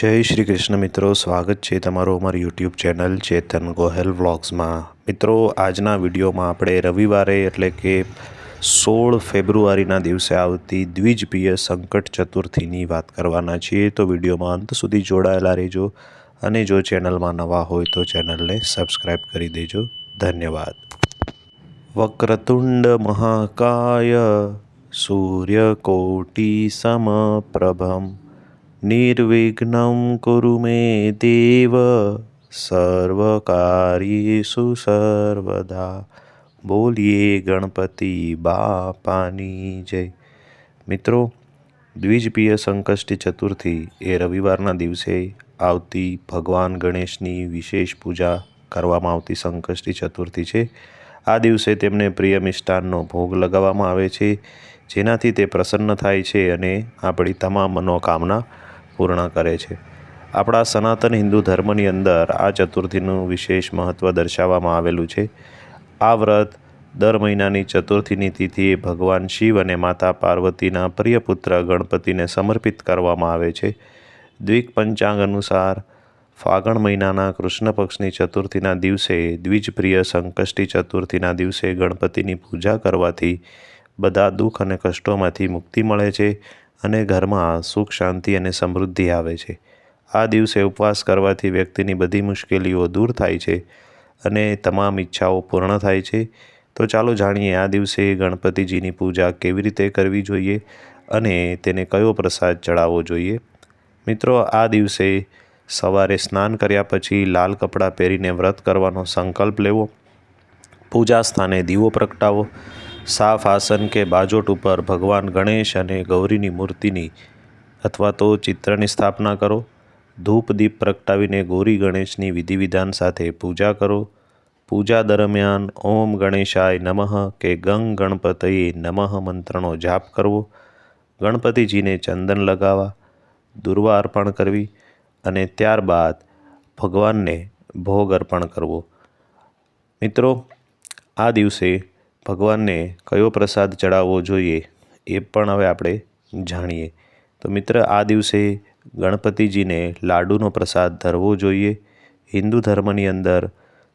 જય શ્રી કૃષ્ણ મિત્રો, સ્વાગત છે તમારું અમારી યુટ્યુબ ચેનલ ચેતન ગોહેલ વ્લોગ્સમાં મિત્રો, આજના વિડીયોમાં આપણે રવિવારે એટલે કે સોળ ફેબ્રુઆરીના દિવસે આવતી દ્વિજપ્રિય સંકટ ચતુર્થીની વાત કરવાના છીએ. તો વિડીયોમાં અંત સુધી જોડાયેલા રહેજો અને જો ચેનલમાં નવા હોય તો ચેનલને સબસ્ક્રાઈબ કરી દેજો. ધન્યવાદ. વક્રતુંડ મહાકાય, સૂર્યકોટી સમપ્રભમ. નિર્વિઘ્नं કુરુ મે દેવ સર્વકાર્યેષુ સર્વદા બોલીએ ગણપતિ બાપાની જય મિત્રો દ્વિજપ્રિય સંકષ્ટી ચતુર્થી એ રવિવારના દિવસે આવતી ભગવાન ગણેશની વિશેષ પૂજા કરવામાં આવતી સંકષ્ટી ચતુર્થી છે. આ દિવસે તેમને પ્રિય મિષ્ટાનનો ભોગ લગાવવામાં આવે છે, જેનાથી તે પ્રસન્ન થાય છે અને આપણી તમામ મનોકામના પૂર્ણ કરે છે. આપણા સનાતન હિન્દુ ધર્મની અંદર આ ચતુર્થીનું વિશેષ મહત્ત્વ દર્શાવવામાં આવેલું છે. આ વ્રત દર મહિનાની ચતુર્થીની તિથિએ ભગવાન શિવ અને માતા પાર્વતીના પ્રિય પુત્ર ગણપતિને સમર્પિત કરવામાં આવે છે. દ્વિક પંચાંગ અનુસાર ફાગણ મહિનાના કૃષ્ણ પક્ષની ચતુર્થીના દિવસે દ્વિજપ્રિય સંકષ્ટી ચતુર્થીના દિવસે ગણપતિની પૂજા કરવાથી બધા દુઃખ અને કષ્ટોમાંથી મુક્તિ મળે છે. અને ઘરમાં સુખ, શાંતિ અને સમૃદ્ધિ આવે છે. આ દિવસે ઉપવાસ કરવાથી વ્યક્તિની બધી મુશ્કેલીઓ દૂર થાય છે અને તમામ ઈચ્છાઓ પૂર્ણ થાય છે. તો ચાલો જાણીએ આ દિવસે ગણપતિજીની પૂજા કેવી રીતે કરવી જોઈએ અને તેને કયો પ્રસાદ ચડાવવો જોઈએ. મિત્રો, આ દિવસે સવારે સ્નાન કર્યા પછી લાલ કપડાં પહેરીને વ્રત કરવાનો સંકલ્પ લેવો. પૂજા સ્થાને દીવો પ્રગટાવો. સાફ આસન કે બાજોટ ઉપર ભગવાન ગણેશ અને ગૌરીની મૂર્તિની અથવા તો ચિત્રની સ્થાપના કરો. ધૂપ દીપ પ્રગટાવીને ગૌરી ગણેશની વિધિ વિધાન સાથે પૂજા કરો. પૂજા દરમિયાન ઓમ ગણેશાય નમઃ કે ગંગ ગણપતયે નમઃ મંત્રનો જાપ કરવો. ગણપતિજીને ચંદન લગાવવા, દુર્વા અર્પણ કરવી અને ત્યારબાદ ભગવાનને ભોગ અર્પણ કરવો. મિત્રો, આ દિવસે ભગવાનને કયો પ્રસાદ ચડાવવો જોઈએ એ પણ હવે આપણે જાણીએ. તો મિત્ર, આ દિવસે ગણપતિજીને લાડુનો પ્રસાદ ધરવો જોઈએ. હિન્દુ ધર્મની અંદર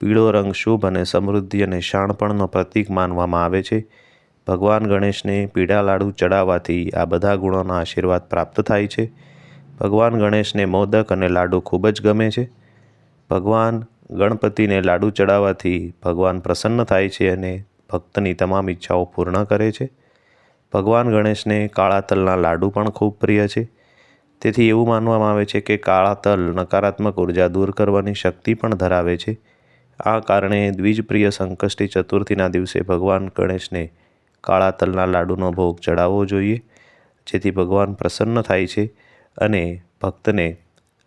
પીળો રંગ શુભ અને સમૃદ્ધિ અને શાણપણનો પ્રતીક માનવામાં આવે છે. ભગવાન ગણેશને પીળા લાડુ ચડાવવાથી આ બધા ગુણોના આશીર્વાદ પ્રાપ્ત થાય છે. ભગવાન ગણેશને મોદક અને લાડુ ખૂબ જ ગમે છે. ભગવાન ગણપતિને લાડુ ચડાવવાથી ભગવાન પ્રસન્ન થાય છે અને ભક્તની તમામ ઈચ્છાઓ પૂર્ણ કરે છે. ભગવાન ગણેશને કાળા તલના લાડુ પણ ખૂબ પ્રિય છે. તેથી એવું માનવામાં આવે છે કે કાળા તલ નકારાત્મક ઊર્જા દૂર કરવાની શક્તિ પણ ધરાવે છે. આ કારણે દ્વિજપ્રિય સંકષ્ટી ચતુર્થીના દિવસે ભગવાન ગણેશને કાળા તલના લાડુનો ભોગ ચડાવવો જોઈએ, જેથી ભગવાન પ્રસન્ન થાય છે અને ભક્તને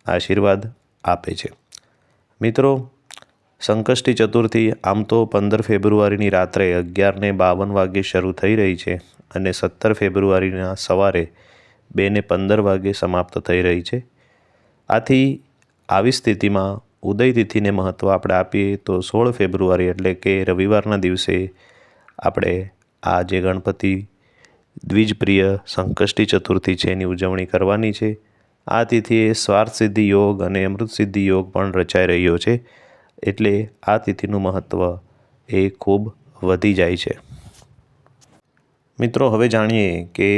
આશીર્વાદ આપે છે. મિત્રો સંકષ્ટી ચતુર્થી આમ તો પંદર ફેબ્રુઆરીની રાત્રે અગિયારને બાવન વાગ્યે શરૂ થઈ રહી છે અને સત્તર ફેબ્રુઆરીના સવારે બેને પંદર વાગ્યે સમાપ્ત થઈ રહી છે. આથી આવી સ્થિતિમાં ઉદય તિથિને મહત્ત્વ આપણે આપીએ તો સોળ ફેબ્રુઆરી એટલે કે રવિવારના દિવસે આપણે આ જે ગણપતિ દ્વિજપ્રિય સંકષ્ટી ચતુર્થી છે એની ઉજવણી કરવાની છે. આ તિથિએ સ્વાર્થ સિદ્ધિ યોગ અને અમૃત સિદ્ધિ યોગ પણ રચાઈ રહ્યો છે. એટલે આ તિથિનું મહત્ત્વ એ ખૂબ વધી જાય છે. મિત્રો, હવે જાણીએ કે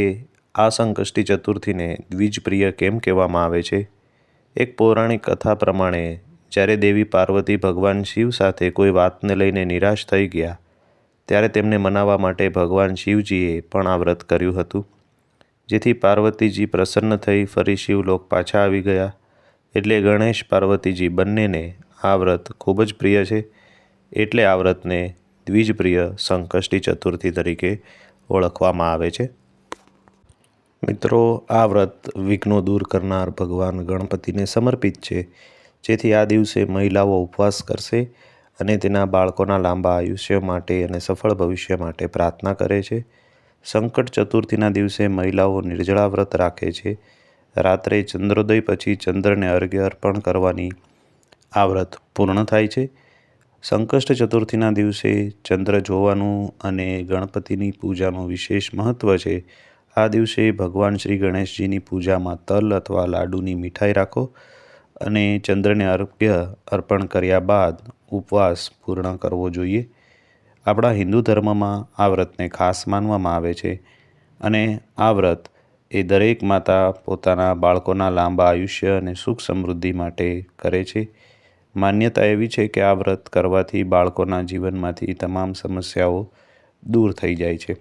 આ સંકષ્ટી ચતુર્થીને દ્વિજપ્રિય કેમ કહેવામાં આવે છે? એક પૌરાણિક કથા પ્રમાણે, જ્યારે દેવી પાર્વતી ભગવાન શિવ સાથે કોઈ વાતને લઈને નિરાશ થઈ ગયા, ત્યારે તેમને મનાવવા માટે ભગવાન શિવજીએ પણ આ વ્રત કર્યું હતું. જેથી પાર્વતીજી પ્રસન્ન થઈ ફરી શિવલોક પાછા આવી ગયા, એટલે ગણેશ પાર્વતીજી બંનેને આ વ્રત ખૂબ જ પ્રિય છે. એટલે આ વ્રતને દ્વિજપ્રિય સંકષ્ટી ચતુર્થી તરીકે ઓળખવામાં આવે છે. મિત્રો, આ વ્રત વિઘ્નો દૂર કરનાર ભગવાન ગણપતિને સમર્પિત છે. જેથી આ દિવસે મહિલાઓ ઉપવાસ કરશે અને તેના બાળકોના લાંબા આયુષ્ય માટે અને સફળ ભવિષ્ય માટે પ્રાર્થના કરે છે. સંકટ ચતુર્થીના દિવસે મહિલાઓ નિર્જળા વ્રત રાખે છે. રાત્રે ચંદ્રોદય પછી ચંદ્રને અર્ઘ્ય અર્પણ કરવાની આ વ્રત પૂર્ણ થાય છે. સંકષ્ટ ચતુર્થીના દિવસે ચંદ્ર જોવાનું અને ગણપતિની પૂજાનું વિશેષ મહત્ત્વ છે. આ દિવસે ભગવાન શ્રી ગણેશજીની પૂજામાં તલ અથવા લાડુની મીઠાઈ રાખો અને ચંદ્રને અર્ઘ્ય અર્પણ કર્યા બાદ ઉપવાસ પૂર્ણ કરવો જોઈએ. આપણા હિન્દુ ધર્મમાં આ વ્રતને ખાસ માનવામાં આવે છે અને આ વ્રત એ દરેક માતા પોતાના બાળકોના લાંબા આયુષ્ય અને સુખ સમૃદ્ધિ માટે કરે છે. માન્યતા એવી છે કે આ વ્રત કરવાથી બાળકોના જીવનમાંથી તમામ સમસ્યાઓ દૂર થઈ જાય છે.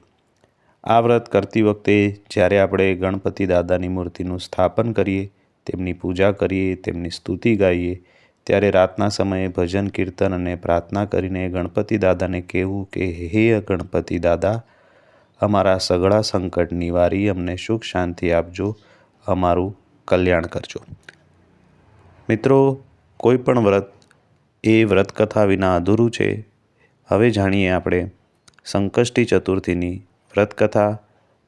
આ વ્રત કરતી વખતે જ્યારે આપણે ગણપતિ દાદાની મૂર્તિનું સ્થાપન કરીએ, તેમની પૂજા કરીએ, તેમની સ્તુતિ ગાઈએ, ત્યારે રાતના સમયે ભજન, કીર્તન અને પ્રાર્થના કરીને ગણપતિ દાદાને કહેવું કે, હે ગણપતિ દાદા, અમારા સઘળા સંકટ નિવારી, અમને સુખ શાંતિ આપજો, અમારું કલ્યાણ કરજો. મિત્રો કોઈ પણ વ્રત, એ વ્રતકથા વિના અધૂરું છે. હવે જાણીએ આપણે સંકષ્ટી ચતુર્થીની વ્રતકથા.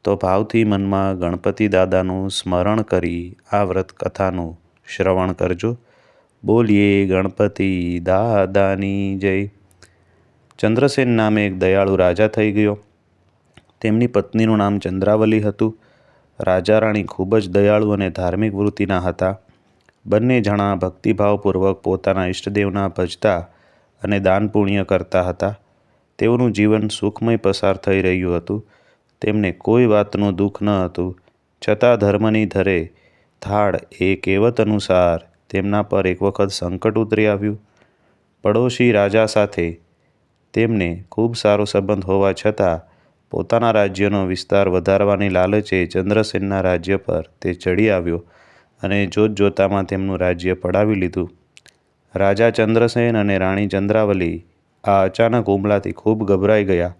તો ભાવથી મનમાં ગણપતિ દાદાનું સ્મરણ કરી આ વ્રતકથાનું શ્રવણ કરજો. બોલીએ, ગણપતિ દાદાની જય. ચંદ્રસેન નામે એક દયાળુ રાજા થઈ ગયો. તેમની પત્નીનું નામ ચંદ્રાવલી હતું. રાજા રાણી ખૂબ જ દયાળુ અને ધાર્મિક વૃત્તિના હતા. બંને જણા ભક્તિભાવપૂર્વક પોતાના ઈષ્ટદેવના ભજતા અને દાન પુણ્ય કરતા હતા. તેઓનું જીવન સુખમય પસાર થઈ રહ્યું હતું. તેમને કોઈ વાતનું દુઃખ ન હતું. છતાં ધર્મની ધરે થાળ એ કહેવત અનુસાર તેમના પર એક વખત સંકટ ઉતરી આવ્યું. પડોશી રાજા સાથે તેમને ખૂબ સારો સંબંધ હોવા છતાં પોતાના રાજ્યનો વિસ્તાર વધારવાની લાલચે ચંદ્રસેનના રાજ્ય પર તે ચડી આવ્યો. અને જોત જોતામાં તેમનું રાજ્ય પડાવી લીધું. રાજા ચંદ્રસેન અને રાણી ચંદ્રાવલી આ અચાનક હુમલાથી ખૂબ ગભરાઈ ગયા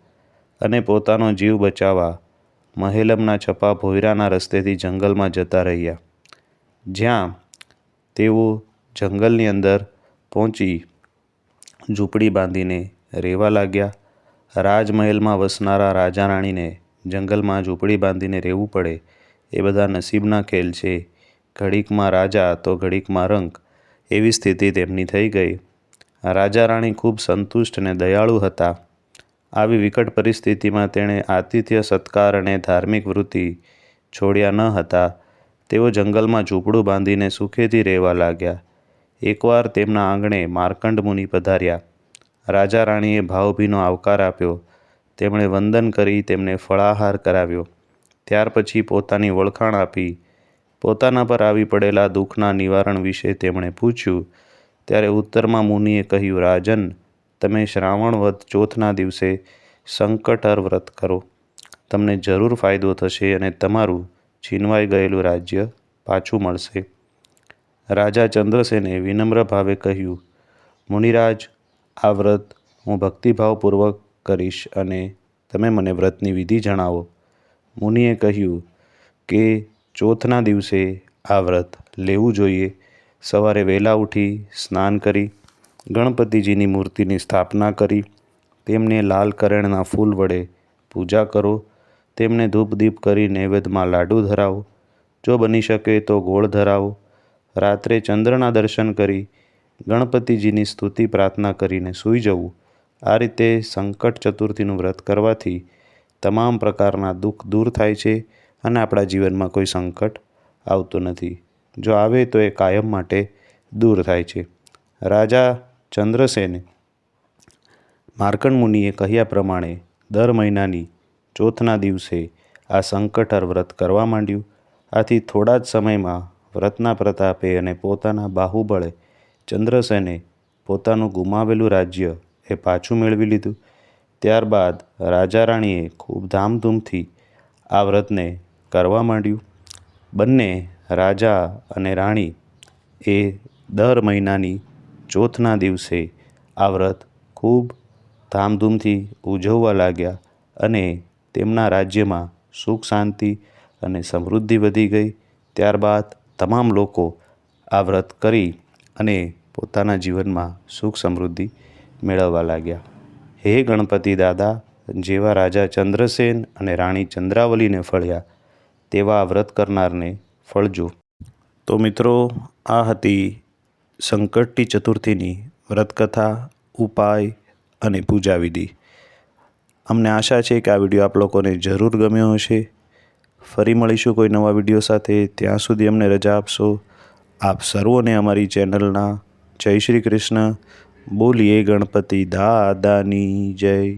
અને પોતાનો જીવ બચાવવા મહેલમના છપા ભોયરાના રસ્તેથી જંગલમાં જતા રહ્યા. જ્યાં તેઓ જંગલની અંદર પહોંચી ઝૂંપડી બાંધીને રહેવા લાગ્યા. રાજમહેલમાં વસનારા રાજા રાણીને જંગલમાં ઝૂંપડી બાંધીને રહેવું પડે એ બધા નસીબના ખેલ છે ઘડીકમાં રાજા તો ઘડીકમાં રંક એવી સ્થિતિ તેમની થઈ ગઈ. રાજા રાણી ખૂબ સંતુષ્ટ અને દયાળુ હતા. આવી વિકટ પરિસ્થિતિમાં તેણે આતિથ્ય સત્કાર અને ધાર્મિક વૃત્તિ છોડ્યા ન હતા. તેઓ જંગલમાં ઝૂંપડું બાંધીને સુખેથી રહેવા લાગ્યા. એકવાર તેમના આંગણે માર્કંડ મુનિ પધાર્યા. રાજા રાણીએ ભાવભીનો આવકાર આપ્યો. તેમણે વંદન કરી તેમને ફળાહાર કરાવ્યો. ત્યાર પછી પોતાની ઓળખાણ આપી પોતાના પર આવી પડેલા દુઃખના નિવારણ વિશે તેમણે પૂછ્યું, ત્યારે ઉત્તરમાં મુનિએ કહ્યું, રાજન, તમે શ્રાવણ વધ ચોથના દિવસે સંકટહર વ્રત કરો. તમને જરૂર ફાયદો થશે અને તમારું છીનવાઈ ગયેલું રાજ્ય પાછું મળશે. રાજા ચંદ્રસેને વિનમ્ર ભાવે કહ્યું, મુનિરાજ, આ વ્રત હું ભક્તિભાવપૂર્વક કરીશ અને તમે મને વ્રતની વિધિ જણાવો. મુનિએ કહ્યું, કે ચોથના દિવસે આ વ્રત લેવું જોઈએ. સવારે વહેલા ઉઠી સ્નાન કરી, ગણપતિજીની મૂર્તિની સ્થાપના કરી, તેમને લાલ કરેણના ફૂલ વડે પૂજા કરો, તેમને ધૂપ દીપ કરી નૈવેદ્યમાં લાડુ ધરાવો. જો બની શકે તો ગોળ ધરાવો. રાત્રે ચંદ્રના દર્શન કરી ગણપતિજીની સ્તુતિ પ્રાર્થના કરીને સૂઈ જવું. આ રીતે સંકટ ચતુર્થીનું વ્રત કરવાથી તમામ પ્રકારના દુઃખ દૂર થાય છે. અને આપણા જીવનમાં કોઈ સંકટ આવતું નથી. જો આવે તો એ કાયમ માટે દૂર થાય છે. રાજા ચંદ્રસેને માર્કંડ મુનિએ કહ્યા પ્રમાણે દર મહિનાની ચોથના દિવસે આ સંકટર વ્રત કરવા માંડ્યું. આથી થોડા જ સમયમાં વ્રતના પ્રતાપે અને પોતાના બાહુબળે ચંદ્રસેને પોતાનું ગુમાવેલું રાજ્ય એ પાછું મેળવી લીધું. ત્યારબાદ રાજા રાણીએ ખૂબ ધામધૂમથી આ વ્રતને કરવા માંડ્યું. બંને રાજા અને રાણી એ દર મહિનાની ચોથના દિવસે આ વ્રત ખૂબ ધામધૂમથી ઉજવવા લાગ્યા અને તેમના રાજ્યમાં સુખ, શાંતિ અને સમૃદ્ધિ વધી ગઈ. ત્યારબાદ તમામ લોકો આ વ્રત કરી અને પોતાના જીવનમાં સુખ, સમૃદ્ધિ મેળવવા લાગ્યા. હે ગણપતિ દાદા, જેવા રાજા ચંદ્રસેન અને રાણી ચંદ્રાવલીને ફળ્યા તેવા વ્રત કરનારને ફળજો. તો મિત્રો, આ હતી સંકટટી ચતુર્થીની વ્રતકથા, ઉપાય અને પૂજા વિધિ અમને આશા છે કે આ વીડિયો આપ લોકોને જરૂર ગમ્યો હશે. ફરી મળીશું કોઈ નવા વીડિયો સાથે. ત્યાં સુધી અમને રજા આપશો. આપ સર્વોને અમારી ચેનલના જય શ્રી કૃષ્ણ. બોલીએ ગણપતિ દાદાની જય.